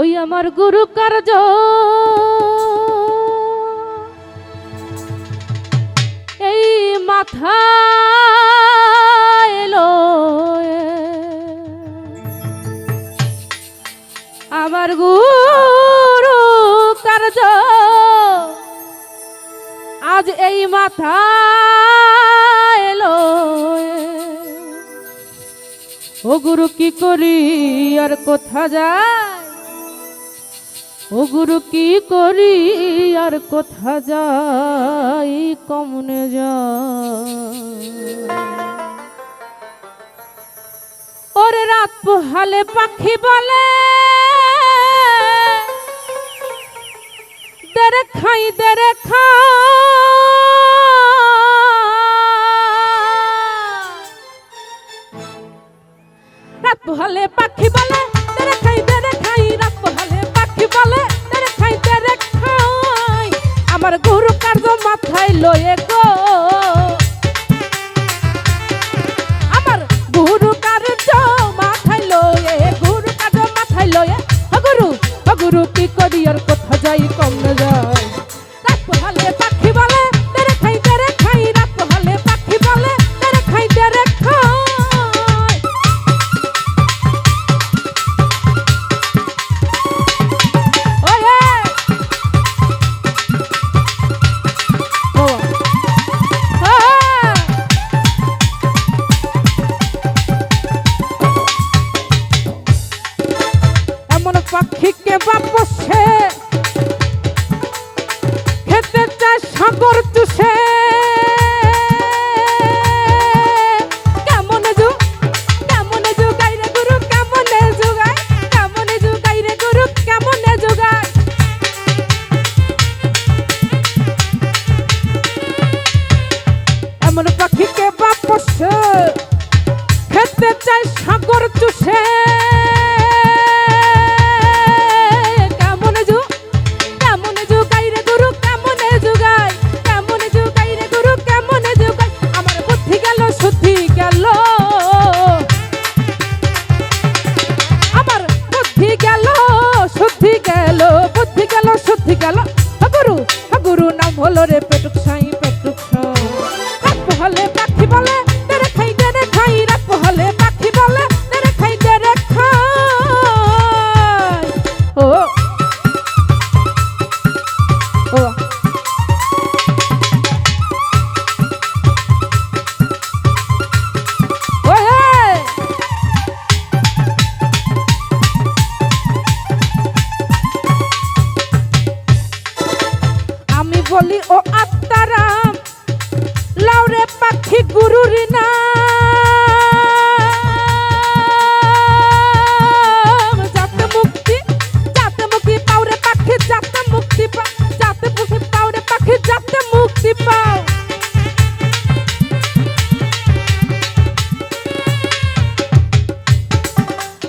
ওই আমার গুরু কার্য। এই মাথা এলো আমার গুরু কার্য। আজ এই মাথা এলো ও গুরু, কি করি আর কোথা যায়? ও গুরু কি করি আর কোথা যাই, কমনে যা ওরে রাত পোহালে পাখি বলে, দেরে খাই, দেরে খা রাত পোহালে পাখি বলে আমার গুরু কার্য মাথায় লয়ে গো। আমার গুরু কার্য মাথায় লয়ে, গুরু কার্য মাথায় লয়ে গুরু গুরু, কি করি আর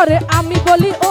ওরে আমি বলি ও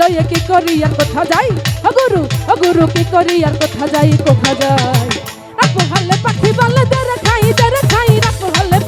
লয়ে কি করি আর কোথা যাই? গুরু গুরু, কি করি আর কোথা যাই কোথা যাই? রাখো হালে পাখি বলে দেরে খাই দেরে খাই রাখো হালে